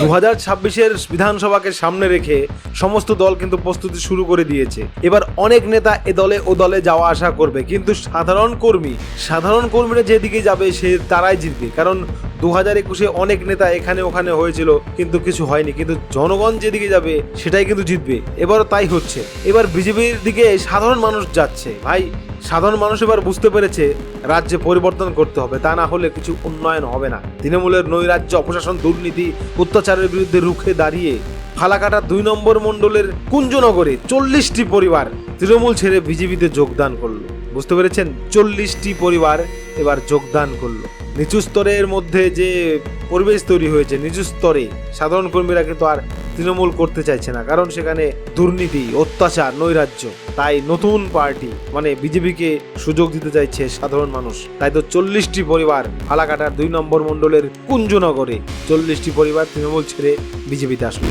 দু হাজার ছাব্বিশের বিধানসভাকে সামনে রেখে সমস্ত দল কিন্তু প্রস্তুতি শুরু করে দিয়েছে। এবার অনেক নেতা এ দলে ও দলে যাওয়া আসা করবে। কিন্তু সাধারণ কর্মী, সাধারণ কর্মীরা যেদিকে যাবে সে তারাই জিতবে। কারণ দু হাজার একুশে অনেক নেতা এখানে ওখানে হয়েছিল, কিন্তু কিছু হয়নি। কিন্তু জনগণ যেদিকে যাবে, সেটাই কিন্তু জিতবে। এবারও তাই হচ্ছে। এবার বিজেপির দিকে সাধারণ মানুষ যাচ্ছে। ভাই, সাধারণ মানুষ এবার বুঝতে পেরেছে রাজ্যে পরিবর্তন করতে হবে। তা না হলে কিছু উন্নয়ন হবে না। তৃণমূলের নৈরাজ্য, অপশাসন, দুর্নীতি, অত্যাচারের বিরুদ্ধে রুখে দাঁড়িয়ে ফালাকাটা দুই নম্বর মণ্ডলের কুঞ্জনগরে চল্লিশটি পরিবার তৃণমূল ছেড়ে বিজেপিতে যোগদান করল। বুঝতে পেরেছেন? চল্লিশটি পরিবার এবার যোগদান করল। নিচু স্তরের মধ্যে যে পরিবেশ তৈরি হয়েছে, নিচু স্তরে সাধারণ কর্মীরা কিন্তু আর তৃণমূল করতে চাইছে না, কারণ সেখানে দুর্নীতি, অত্যাচার, নৈরাজ্য। তাই নতুন পার্টি মানে বিজেপিকে সুযোগ দিতে চাইছে সাধারণ মানুষ। তাই তো চল্লিশটি পরিবার ফালাকাটার দুই নম্বর মণ্ডলের কুঞ্জনগরে চল্লিশটি পরিবার তৃণমূল ছেড়ে বিজেপিতে আসবে